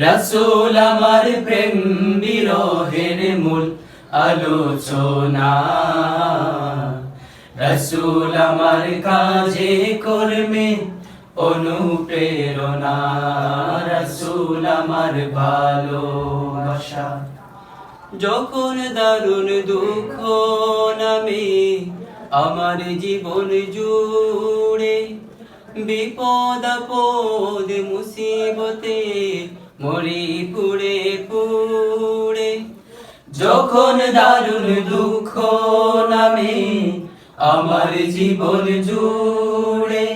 রসুল আমার প্রেম বিরহের মূল আলোচনা। রসুল আমার কাজে কর্মে অনুপ্রেরণা। রসুল আমার ভালোবাসা। যখন দারুণ দুঃখ নামে আমার জীবন জুড়ে, বিপদ আপদ মুসিবতে মরি পুড়ে পুড়ে, যখন দারুণ দুঃখ নামে আমার জীবন জুড়ে,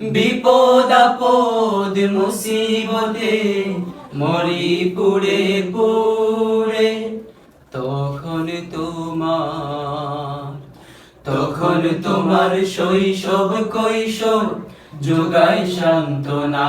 বিপদ আপদ মুসিবতে মরি পুড়ে পুড়ে, তখন তোমার তখন তোমার শৈশব কৈশোর যোগাই সান্ত্বনা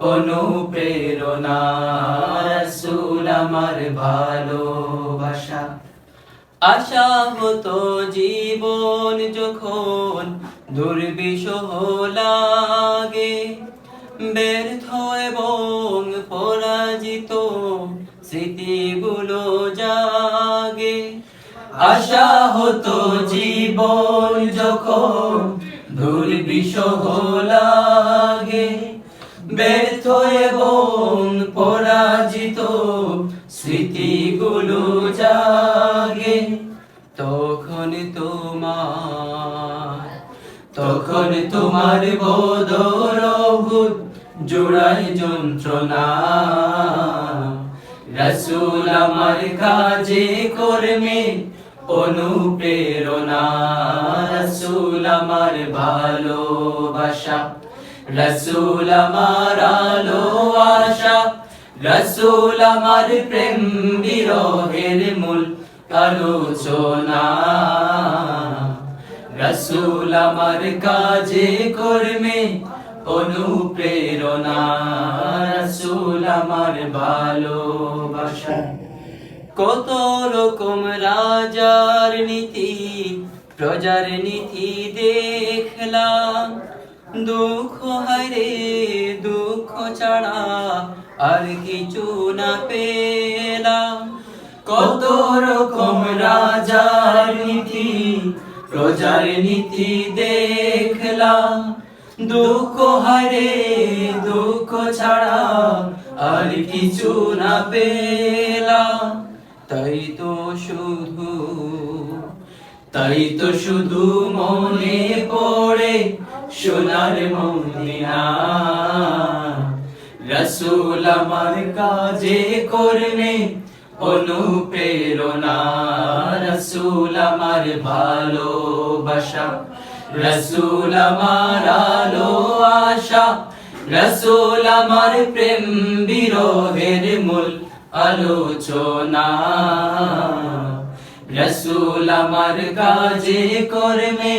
অনুপ্রেরণা, রসুল আমার ভালোবাসা। আশা হতো জীবন যখন দুর্বিষহ লাগে, ব্যর্থ এবং পরাজিত স্মৃতিগুলো জাগে। আশা হতো জীবন যখন দুর্বিষহ লাগে ব্যর্থ এবং পরাজিত, স্মৃতিগুলো জাগে। তখন তোমার তখন তোমার বদরভূত জোড়াই যন্ত্রণা। রসুল আমার কাজে কর্মে অনুপ্রেরণা। রসুল আমার ভালোবাসা রসুল আমার আলো আশা রসুল আমার প্রেম বিরহের মূল আলোচনা রসুল আমার কাজে কর্মে অনুপ্রেরণা রসুল আমার ভালোবাসা কত রকম রাজার নীতি প্রজার নীতি দেখলাম দুঃখ হারে দুঃখ ছাড়া আর কিছু না পেলাম। কত রকম রাজার নীতি, প্রজার নীতি দেখলাম। দুঃখ হারে দুঃখ ছাড়া আর কিছু না পেলাম। তাই তো শুধু, তাই তো শুধু মনে পড়ে সোনার মদিনা। রসুল আমার কাজে করলে অনুপ্রেরণা। রসুল আমার ভালোবাসা। রসুল আমার আলো আশা। রসুল আমার প্রেম বিরহের মূল আলোচনা। রসুল আমার কাজে কর্মে